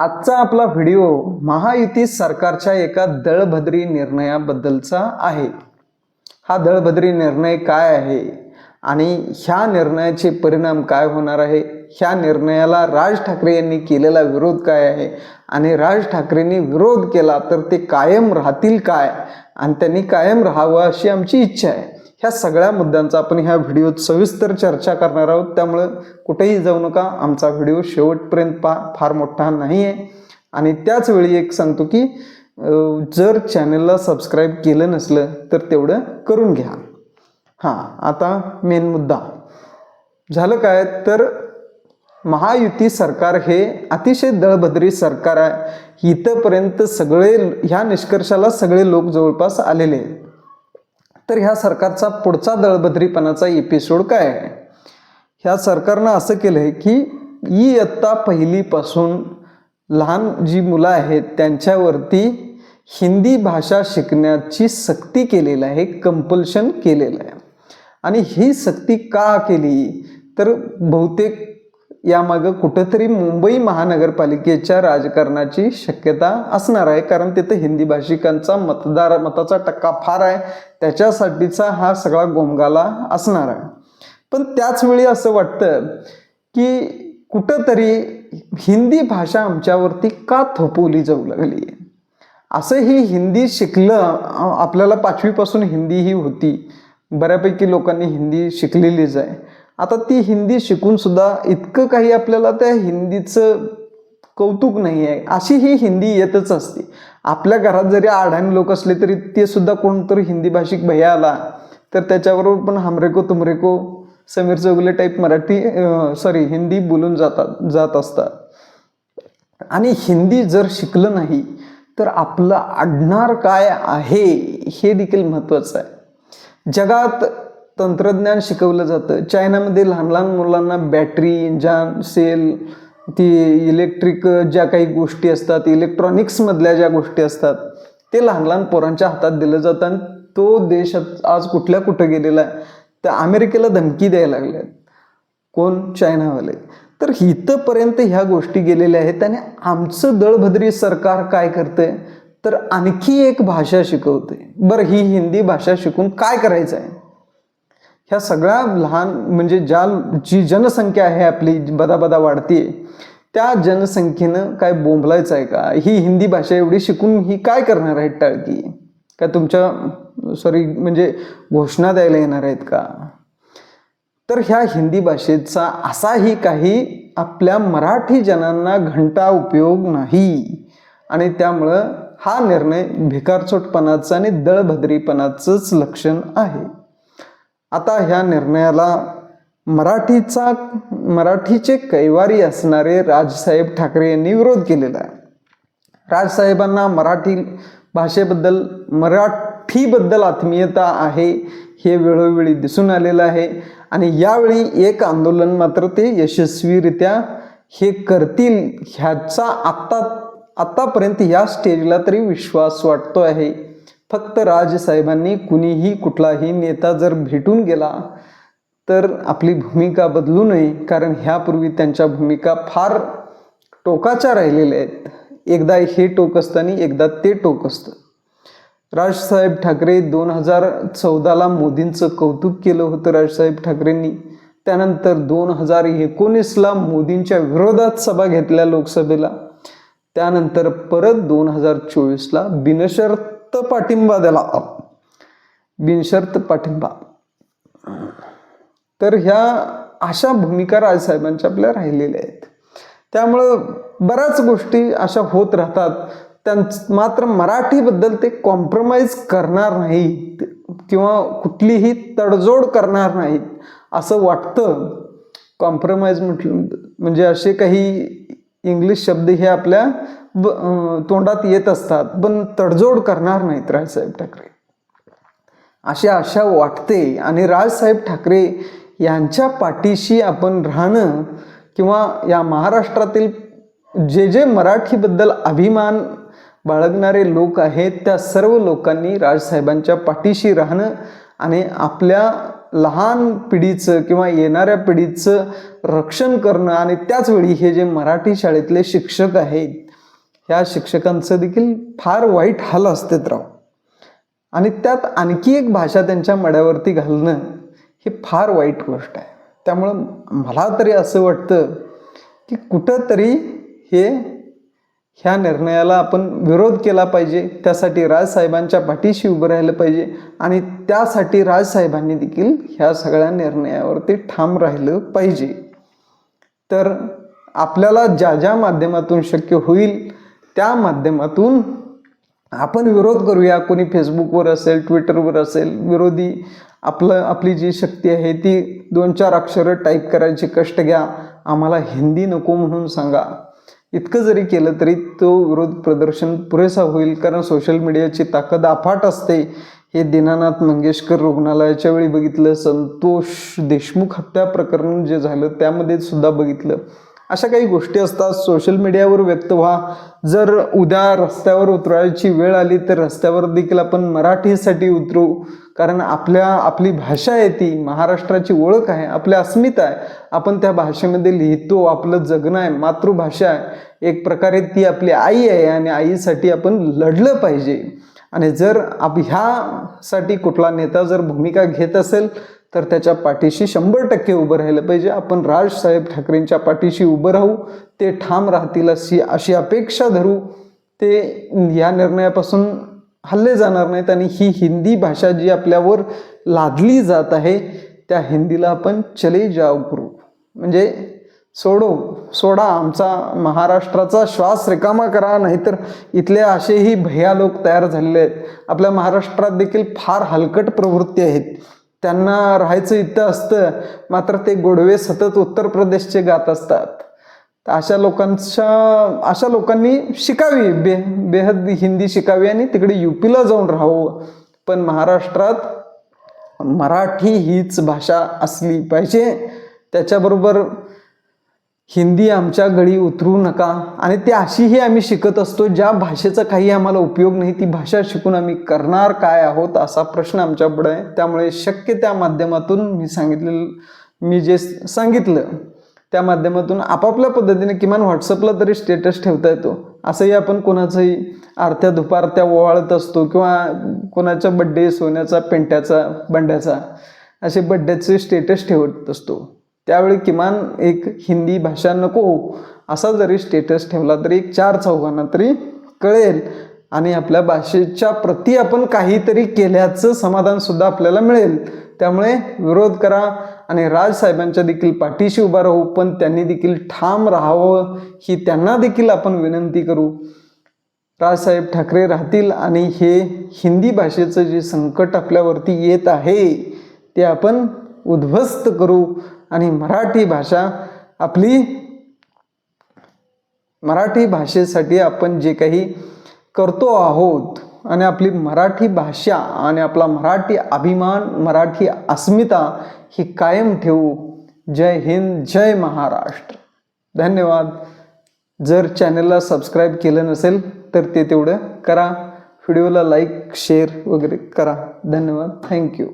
आजचा आपला व्हिडिओ महायुती सरकारच्या एका दळभद्री निर्णयाबद्दलचा आहे. हा दळभद्री निर्णय काय आहे आणि ह्या निर्णयाचे परिणाम काय होणार आहे? ह्या निर्णयाला राज ठाकरे यांनी केलेला विरोध काय आहे? आणि राज ठाकरेंनी विरोध केला तर ते कायम राहतील काय? आणि त्यांनी कायम राहावं अशी आमची इच्छा आहे. ह्या सगळ्या मुद्द्यांचा आपण ह्या व्हिडिओत सविस्तर चर्चा करणार आहोत. त्यामुळं कुठेही जाऊ नका. आमचा व्हिडिओ शेवटपर्यंत पा फार मोठा नाही आहे आणि त्याच वेळी एक सांगतो की जर चॅनलला सबस्क्राईब केलं नसलं तर तेवढं करून घ्या. हां आता मेन मुद्दा. झालं काय? तर महायुती सरकार हे अतिशय दळभद्री सरकार आहे. इथंपर्यंत सगळे ह्या निष्कर्षाला सगळे लोक जवळपास आलेले आहेत. तर ह्या सरकारचा पुढचा दळबद्रीपणाचा एपिसोड काय आहे? ह्या सरकारनं असं केलं आहे की इयत्ता पहिलीपासून लहान जी मुलं आहेत त्यांच्यावरती हिंदी भाषा शिकण्याची सक्ती केलेलं आहे कंपल्शन केलेलं आहे. आणि ही सक्ती का केली? तर बहुतेक यामागं कुठंतरी मुंबई महानगरपालिकेच्या राजकारणाची शक्यता असणार आहे. कारण तिथं हिंदी भाषिकांचा मतदार मताचा टक्का फार आहे. त्याच्यासाठीचा हा सगळा गोमगाला असणार आहे. पण त्याच वेळी असं वाटतं की कुठंतरी हिंदी भाषा आमच्यावरती का थोपवली जाऊ लागली? आहे असं ही हिंदी शिकलं आपल्याला पाचवीपासून हिंदी ही होती. बऱ्यापैकी लोकांनी हिंदी शिकलेलीच आहे. आता ती हिंदी शिकून सुद्धा इतकं काही आपल्याला त्या हिंदीचं कौतुक नाही आहे. अशी ही हिंदी येतच असते. आपल्या घरात जरी आढाणी लोक असले तरी ते सुद्धा कोणतरी हिंदी भाषिक भैया आला तर त्याच्याबरोबर पण हमरेको तुमरेको समीर चौगले टाईप मराठी सॉरी हिंदी बोलून जातात जात असतात. आणि हिंदी जर शिकलं नाही तर आपलं आडणार काय आहे हे देखील महत्त्वाचं आहे. जगात तंत्रज्ञान शिकवलं जातं. चायनामध्ये लहान लहान मुलांना बॅटरी इंजन सेल ती इलेक्ट्रिक ज्या काही गोष्टी असतात इलेक्ट्रॉनिक्समधल्या ज्या गोष्टी असतात ते लहान लहान पोरांच्या हातात दिलं जातं आणि तो देश आज कुठल्या कुठं गेलेला आहे त्या अमेरिकेला धमकी द्यायला लागल्या कोण? चायनावाले. तर इथंपर्यंत ह्या गोष्टी गेलेल्या आहेत आणि आमचं दळभद्री सरकार काय करतंय? तर आणखी एक भाषा शिकवते बरं ही हिंदी भाषा शिकून काय करायचं आहे ह्या सगळ्या लहान म्हणजे ज्या जी जनसंख्या आहे आपली बदाबदा वाढते त्या जनसंख्येनं काय बोंबलायचं आहे का? ही हिंदी भाषा एवढी शिकून ही काय करणार आहेत टाळकी? काय तुमच्या सॉरी म्हणजे घोषणा द्यायला येणार आहेत का? तर ह्या हिंदी भाषेचा असाही काही आपल्या मराठी जनांना घंटा उपयोग नाही. आणि त्यामुळं हा निर्णय भिकारचोटपणाचं आणि दळभद्रीपणाचंच लक्षण आहे. आता ह्या निर्णयाला मराठीचा मराठीचे कैवारी असणारे राजसाहेब ठाकरे यांनी विरोध केलेला आहे. राजसाहेबांना मराठी भाषेबद्दल मराठीबद्दल आत्मीयता आहे हे वेळोवेळी दिसून आलेलं आहे. आणि यावेळी एक आंदोलन मात्र ते यशस्वीरित्या हे करतील ह्याचा आत्ता आत्तापर्यंत या स्टेजला तरी विश्वास वाटतो आहे. फक्त राजसाहेबांनी कुणीही कुठलाही नेता जर भेटून गेला तर आपली भूमिका बदलू नये कारण ह्यापूर्वी त्यांच्या भूमिका फार टोकाच्या राहिलेल्या आहेत. एकदा हे टोक असतं आणि एकदा ते टोक असतं. राजसाहेब ठाकरे दोन हजार चौदाला मोदींचं कौतुक केलं होतं राजसाहेब ठाकरेंनी. त्यानंतर दोन हजार एकोणीसला मोदींच्या विरोधात सभा घेतल्या लोकसभेला. त्यानंतर परत दोन हजार चोवीसला बिनशर्त पाठिंबा दिला बिनशर्त पाठिंबा. तर ह्या अशा भूमिका राजसाहेबांच्या आपल्या राहिलेल्या आहेत. त्यामुळं बऱ्याच गोष्टी अशा होत राहतात. त्यां मात्र मराठीबद्दल ते कॉम्प्रोमाइज करणार नाहीत किंवा कुठलीही तडजोड करणार नाहीत असं वाटतं. कॉम्प्रोमाइज म्हटलं म्हणजे असे काही इंग्लिश शब्द हे आपल्या ब तोंडात येत असतात पण तडजोड करणार नाहीत राजसाहेब ठाकरे. अशी आशा वाटते आणि राजसाहेब ठाकरे यांच्या पाठीशी आपण राहणं किंवा या महाराष्ट्रातील जे जे मराठीबद्दल अभिमान बाळगणारे लोक आहेत त्या सर्व लोकांनी राजसाहेबांच्या पाठीशी राहणं आणि आपल्या लहान पिढीचं किंवा येणाऱ्या पिढीचं रक्षण करणं आणि त्याचवेळी हे जे मराठी शाळेतले शिक्षक आहेत ह्या शिक्षकांचं देखील फार वाईट हाल असतेत राव. आणि त्यात आणखी एक भाषा त्यांच्या मड्यावरती घालणं ही फार वाईट गोष्ट आहे. त्यामुळं मला तरी असं वाटतं की कुठंतरी हे ह्या निर्णयाला आपण विरोध केला पाहिजे त्यासाठी राजसाहेबांच्या पाठीशी उभं राहिलं पाहिजे आणि त्यासाठी राजसाहेबांनी देखील ह्या सगळ्या निर्णयावरती ठाम राहिलं पाहिजे. तर आपल्याला ज्या ज्या माध्यमातून शक्य होईल त्या माध्यमातून आपण विरोध करूया. कोणी फेसबुकवर असेल ट्विटरवर असेल विरोधी आपलं आपली जी शक्ती आहे ती दोन चार अक्षरं टाईप करायचे कष्ट घ्या. आम्हाला हिंदी नको म्हणून सांगा. इतकं जरी केलं तरी तो विरोध प्रदर्शन पुरेसा होईल कारण सोशल मीडियाची ताकद अफाट असते. हे दीनानाथ मंगेशकर रुग्णालयाच्या वेळी बघितलं संतोष देशमुख हत्या प्रकरण जे झालं त्यामध्ये सुद्धा बघितलं. अशा काही गोष्टी असतात. सोशल मीडियावर व्यक्त व्हा. जर उद्या रस्त्यावर उतरायची वेळ आली तर रस्त्यावर देखील आपण मराठीसाठी उतरू. कारण आपल्या आपली भाषा आहे ती. महाराष्ट्राची ओळख आहे. आपल्या अस्मिता आहे. आपण त्या भाषेमध्ये लिहितो. आपलं जगणं आहे. मातृभाषा आहे. एक प्रकारे ती आपली आई आहे आणि आईसाठी आपण लढलं पाहिजे. आणि जर आप ह्यासाठी कुठला नेता जर भूमिका घेत असेल तर त्याच्या पाठीशी शंभर टक्के उभं राहिलं पाहिजे. आपण राजसाहेब ठाकरेंच्या पाठीशी उभं राहू ते ठाम राहतील अशी अशी अपेक्षा धरू. ते या निर्णयापासून हल्ले जाणार नाहीत आणि ही हिंदी भाषा जी आपल्यावर लादली जात आहे त्या हिंदीला आपण चले जाव करू म्हणजे सोडो सोडा आमचा महाराष्ट्राचा श्वास रिकामा करा नाहीतर इथले असेही भैया लोक तयार झालेले आहेत. आपल्या महाराष्ट्रात देखील फार हलकट प्रवृत्ती आहेत. त्यांना राहायचं इथं असतं मात्र ते गोडवे सतत उत्तर प्रदेशचे गात असतात. तर अशा लोकांच्या अशा लोकांनी शिकावी बे बेहद हिंदी शिकावी आणि तिकडे युपीला जाऊन राहावं. पण महाराष्ट्रात मराठी हीच भाषा असली पाहिजे. त्याच्याबरोबर हिंदी आमच्या गळी उतरू नका. आणि ते अशीही आम्ही शिकत असतो ज्या भाषेचा काही आम्हाला उपयोग नाही ती भाषा शिकून आम्ही करणार काय आहोत असा प्रश्न आमच्यापुढे आहे. त्यामुळे शक्य त्या माध्यमातून मी सांगितलेलं मी जे सांगितलं त्या माध्यमातून आपापल्या पद्धतीने किमान व्हॉट्सअपला तरी स्टेटस ठेवता येतो. असंही आपण कोणाचंही आरत्या दुपारत्या ओवाळत असतो किंवा कोणाचा बड्डे सोन्याचा पेंट्याचा बंड्याचा असे बड्डेचे स्टेटस ठेवत असतो. त्यावेळी किमान एक हिंदी भाषा नको असा जरी स्टेटस ठेवला तरी एक चार चौघांना तरी कळेल. आणि आपल्या भाषेच्या प्रती आपण काहीतरी केल्याचं समाधानसुद्धा आपल्याला मिळेल. त्यामुळे विरोध करा आणि राजसाहेबांच्या देखील पाठीशी उभा राहू पण त्यांनी देखील ठाम राहावं ही त्यांना देखील आपण विनंती करू. राजसाहेब ठाकरे राहतील आणि हे हिंदी भाषेचं जे संकट आपल्यावरती येत आहे ते आपण उद्ध्वस्त करू आणि मराठी भाषा आपली मराठी भाषेसाठी आपण जे काही करतो आहोत आणि आपली मराठी भाषा आणि आपला मराठी अभिमान मराठी अस्मिता ही कायम ठेवू. जय हिंद जय महाराष्ट्र. धन्यवाद. जर चॅनलला सबस्क्राईब केलं नसेल तर ते तेवढं करा. व्हिडिओला लाईक शेअर वगैरे करा. धन्यवाद. थँक्यू.